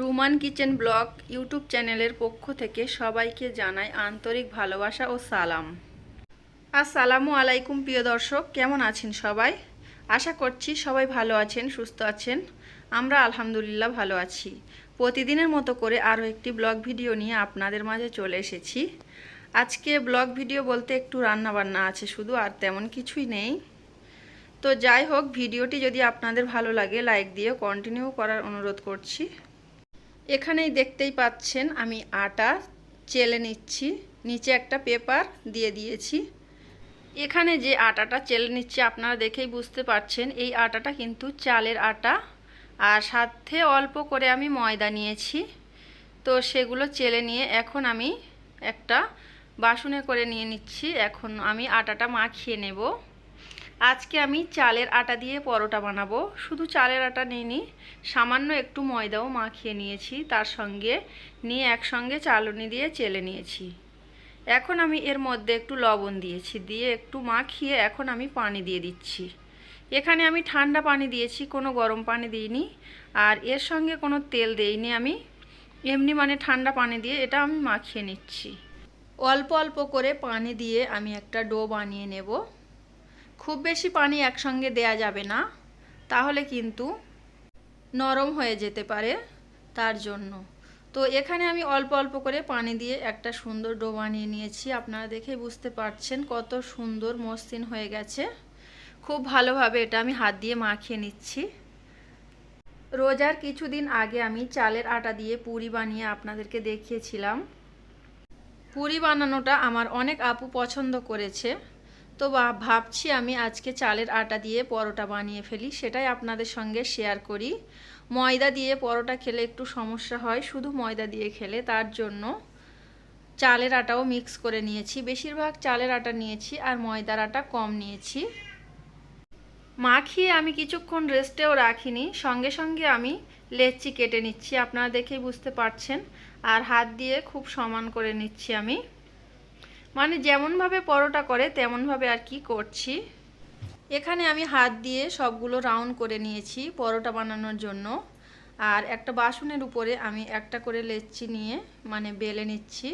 Ruman kitchen blog YouTube চ্যানেলের পক্ষ থেকে সবাইকে জানাই আন্তরিক ভালোবাসা ও সালাম। আসসালামু আলাইকুম, প্রিয় দর্শক। কেমন আছেন সবাই? আশা করছি সবাই ভালো আছেন, সুস্থ আছেন। আমরা আলহামদুলিল্লাহ ভালো আছি। প্রতিদিনের মতো করে আরও একটি ব্লগ ভিডিও নিয়ে আপনাদের মাঝে চলে এসেছি। আজকে ব্লগ ভিডিও বলতে একটু রান্না বান্না আছে শুধু, আর তেমন কিছুই নেই। তো যাই হোক, ভিডিওটি যদি আপনাদের ভালো লাগে, লাইক দিয়ে কন্টিনিউ করার অনুরোধ করছি। এখানেই দেখতেই পাচ্ছেন আমি আটা চেলে নিচ্ছি। নিচে একটা পেপার দিয়ে দিয়েছি। এখানে যে আটাটা চেলে নিচ্ছি, আপনারা দেখেই বুঝতে পারছেন, এই আটাটা কিন্তু চালের আটা। আর সাথে অল্প করে আমি ময়দা নিয়েছি। তো সেগুলো চেলে নিয়ে এখন আমি একটা বাসনে করে নিয়ে নিচ্ছি। এখন আমি আটাটা মাখিয়ে নেব। আজকে আমি চালের আটা দিয়ে পরোটা বানাবো। শুধু চালের আটা নিইনি, সামান্য একটু ময়দাও মাখিয়ে নিয়েছি। তার সঙ্গে নিয়ে একসঙ্গে চালনি দিয়ে চেলে নিয়েছি। এখন আমি এর মধ্যে একটু লবণ দিয়েছি, দিয়ে একটু মাখিয়ে এখন আমি পানি দিয়ে দিচ্ছি। এখানে আমি ঠান্ডা পানি দিয়েছি, কোনো গরম পানি দিইনি। আর এর সঙ্গে কোনো তেল দেইনি আমি। এমনি মানে ঠান্ডা পানি দিয়ে এটা আমি মাখিয়ে নিচ্ছি। অল্প অল্প করে পানি দিয়ে আমি একটা ডো বানিয়ে নেব। খুব বেশি পানি একসঙ্গে দেয়া যাবে না, তাহলে কিন্তু নরম হয়ে যেতে পারে তার জন্য। তো এখানে আমি অল্প অল্প করে পানি দিয়ে একটা সুন্দর ডো বানিয়ে নিয়েছি। আপনারা দেখে বুঝতে পারছেন কত সুন্দর মসৃণ হয়ে গেছে। খুব ভালোভাবে এটা আমি হাত দিয়ে মাখিয়ে নিচ্ছি। রোজার কিছুদিন আগে আমি চালের আটা দিয়ে পুরি বানিয়ে আপনাদেরকে দেখিয়েছিলাম। পুরি বানানোটা আমার অনেক আপু পছন্দ করেছে। তো ভাবছি আমি আজকে চালের আটা দিয়ে পরোটা বানিয়ে ফেলি, সেটাই আপনাদের সঙ্গে শেয়ার করি। ময়দা দিয়ে পরোটা খেলে একটু সমস্যা হয়, শুধু ময়দা দিয়ে খেলে, তার জন্য চালের আটাও মিক্স করে নিয়েছি। বেশিরভাগ চালের আটা নিয়েছি আর ময়দার আটা কম নিয়েছি। মাখিয়ে আমি কিছুক্ষণ রেস্টেও রাখিনি, সঙ্গে সঙ্গে আমি লেচি কেটে নিচ্ছি, আপনারা দেখেই বুঝতে পারছেন। আর হাত দিয়ে খুব সমান করে নিচ্ছি আমি। মানে যেমনভাবে পরোটা করে, তেমনভাবে আর কি করছি। এখানে আমি হাত দিয়ে সবগুলো রাউন্ড করে নিয়েছি পরোটা বানানোর জন্য। আর একটা বাসনের উপরে আমি একটা করে লেচি নিয়ে মানে বেলে নিচ্ছি।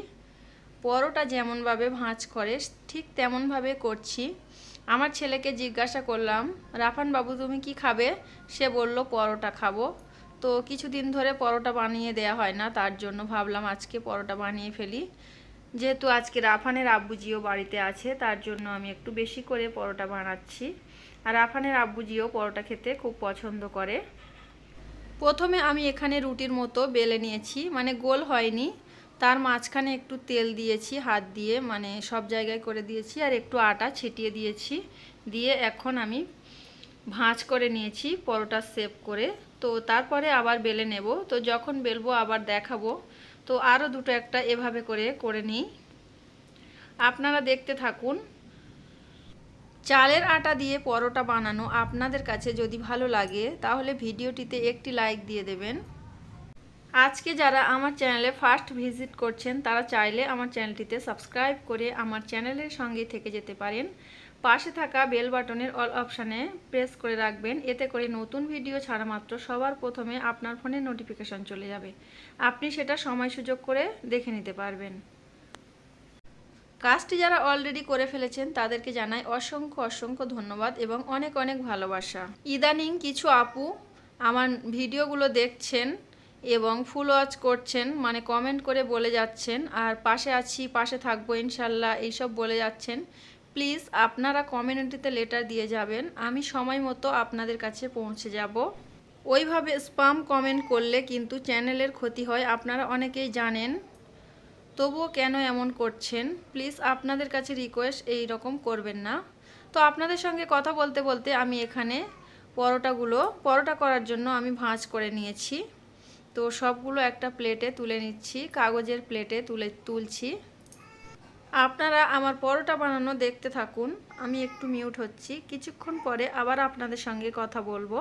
পরোটা যেমনভাবে ভাঁজ করে, ঠিক তেমনভাবে করছি। আমার ছেলেকে জিজ্ঞাসা করলাম, রাফান বাবু, তুমি কি খাবে? সে বলল, পরোটা খাব। তো কিছুদিন ধরে পরোটা বানিয়ে দেয়া হয় না, তার জন্য ভাবলাম আজকে পরোটা বানিয়ে ফেলি। যেহেতু আজকে রাফানের আব্বুজিও বাড়িতে আছে, তার জন্য আমি একটু বেশি করে পরোটা বানাচ্ছি। আর রাফানের আব্বুজিও পরোটা খেতে খুব পছন্দ করে। প্রথমে আমি এখানে রুটির মতো বেলে নিয়েছি মানে গোল হয়নি। তার মাঝখানে একটু তেল দিয়েছি, হাত দিয়ে মানে সব জায়গায় করে দিয়েছি, আর একটু আটা ছিটিয়ে দিয়েছি। দিয়ে এখন আমি ভাঁজ করে নিয়েছি পরোটা সেভ করে। তো তারপরে আবার বেলে নেব। তো যখন বেলবো আবার দেখাবো। তো আরও দুটো একটা এভাবে করে করে নিই। আপনারা দেখতে থাকুন। চালের আটা দিয়ে পরোটা বানানো আপনাদের কাছে যদি ভালো লাগে, তাহলে ভিডিওটিতে একটি লাইক দিয়ে দেবেন। আজকে যারা আমার চ্যানেলে ফার্স্ট ভিজিট করছেন, তারা চাইলে আমার চ্যানেলটিতে সাবস্ক্রাইব করে আমার চ্যানেলের সঙ্গে থেকে যেতে পারেন। পাশে থাকা বেল বাটনের অল অপশানে প্রেস করে রাখবেন। এতে করে নতুন ভিডিও ছাড়া মাত্র সবার প্রথমে আপনার ফোনে নোটিফিকেশন চলে যাবে। আপনি সেটা সময় সুযোগ করে দেখে নিতে পারবেন। কাজটি যারা অলরেডি করে ফেলেছেন, তাদেরকে জানাই অসংখ্য অসংখ্য ধন্যবাদ এবং অনেক অনেক ভালোবাসা। ইদানিং কিছু আপু আমার ভিডিওগুলো দেখছেন এবং ফুল ওয়াচ করছেন মানে কমেন্ট করে বলে যাচ্ছেন, আর পাশে আছি, পাশে থাকব ইনশাল্লাহ, এইসব বলে যাচ্ছেন। প্লিজ আপনারা কমিউনিটিতে লেটার দিয়ে যাবেন, আমি সময় মতো আপনাদের কাছে পৌঁছে যাব। ওইভাবে স্পাম কমেন্ট করলে কিন্তু চ্যানেলের ক্ষতি হয়, আপনারা অনেকেই জানেন। তবুও কেন এমন করছেন? প্লিজ আপনাদের কাছে রিকোয়েস্ট এই রকম করবেন না। তো আপনাদের সঙ্গে কথা বলতে বলতে আমি এখানে পরোটাগুলো, পরোটা করার জন্য আমি ভাঁজ করে নিয়েছি। তো সবগুলো একটা প্লেটে তুলে নিচ্ছি, কাগজের প্লেটে তুলে, তুলছি। আপনারা আমার পরোটা বানানো দেখতে থাকুন। আমি একটু মিউট হচ্ছি। কিছুক্ষণ পরে আবার আপনাদের সঙ্গে কথা বলব।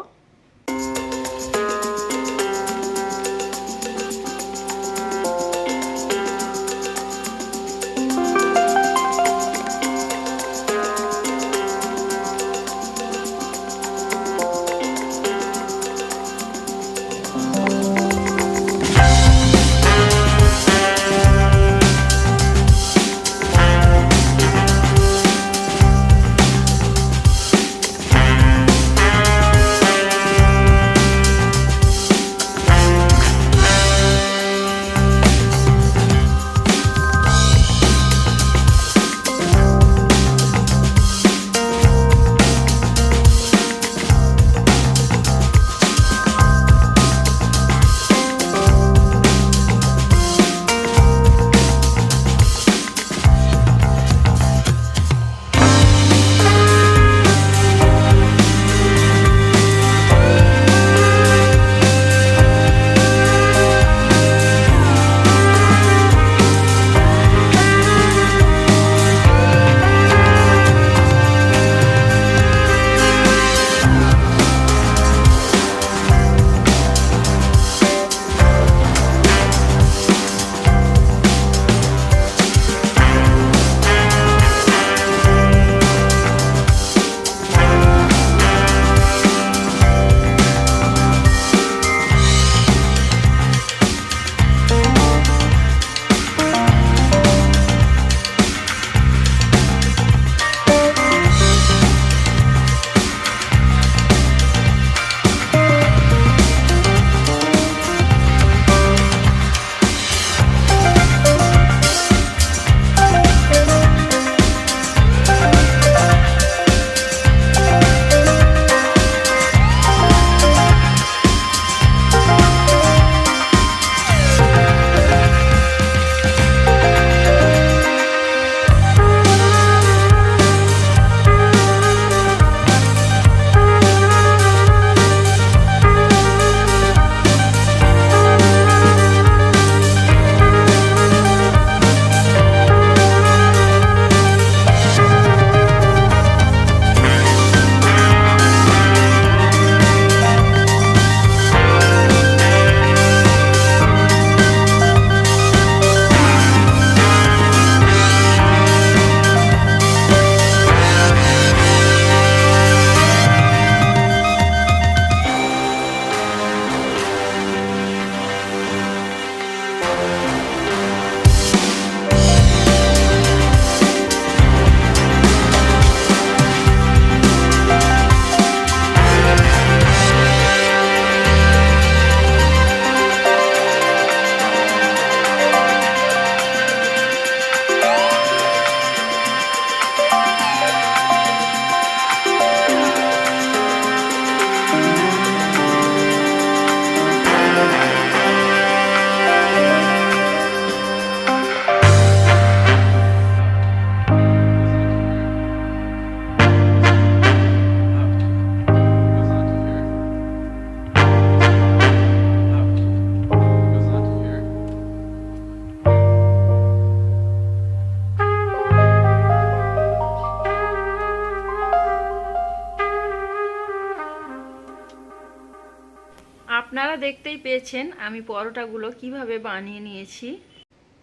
দেখতেই পেয়েছেন আমি পরোটাগুলো কীভাবে বানিয়ে নিয়েছি।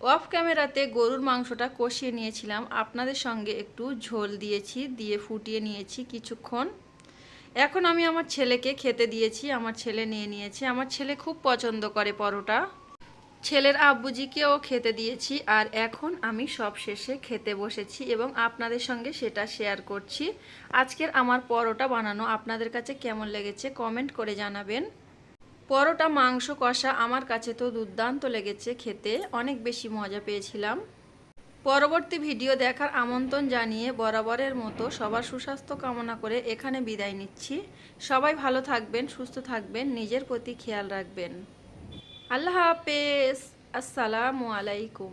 অফ ক্যামেরাতে গরুর মাংসটা কষিয়ে নিয়েছিলাম। আপনাদের সঙ্গে একটু ঝোল দিয়েছি, দিয়ে ফুটিয়ে নিয়েছি কিছুক্ষণ। এখন আমি আমার ছেলেকে খেতে দিয়েছি, আমার ছেলে নিয়ে নিয়েছে। আমার ছেলে খুব পছন্দ করে পরোটা। ছেলের আব্বুজিকেও খেতে দিয়েছি আর এখন আমি সব শেষে খেতে বসেছি এবং আপনাদের সঙ্গে সেটা শেয়ার করছি। আজকের আমার পরোটা বানানো আপনাদের কাছে কেমন লেগেছে কমেন্ট করে জানাবেন। পরোটা, মাংস কষা আমার কাছে তো দুর্দান্ত লেগেছে খেতে। অনেক বেশি মজা পেয়েছিলাম। পরবর্তী ভিডিও দেখার আমন্ত্রণ জানিয়ে বরাবরের মতো সবার সুস্বাস্থ্য কামনা করে এখানে বিদায় নিচ্ছি। সবাই ভালো থাকবেন, সুস্থ থাকবেন, নিজের প্রতি খেয়াল রাখবেন। আল্লাহ হাফেজ। আসসালামু আলাইকুম।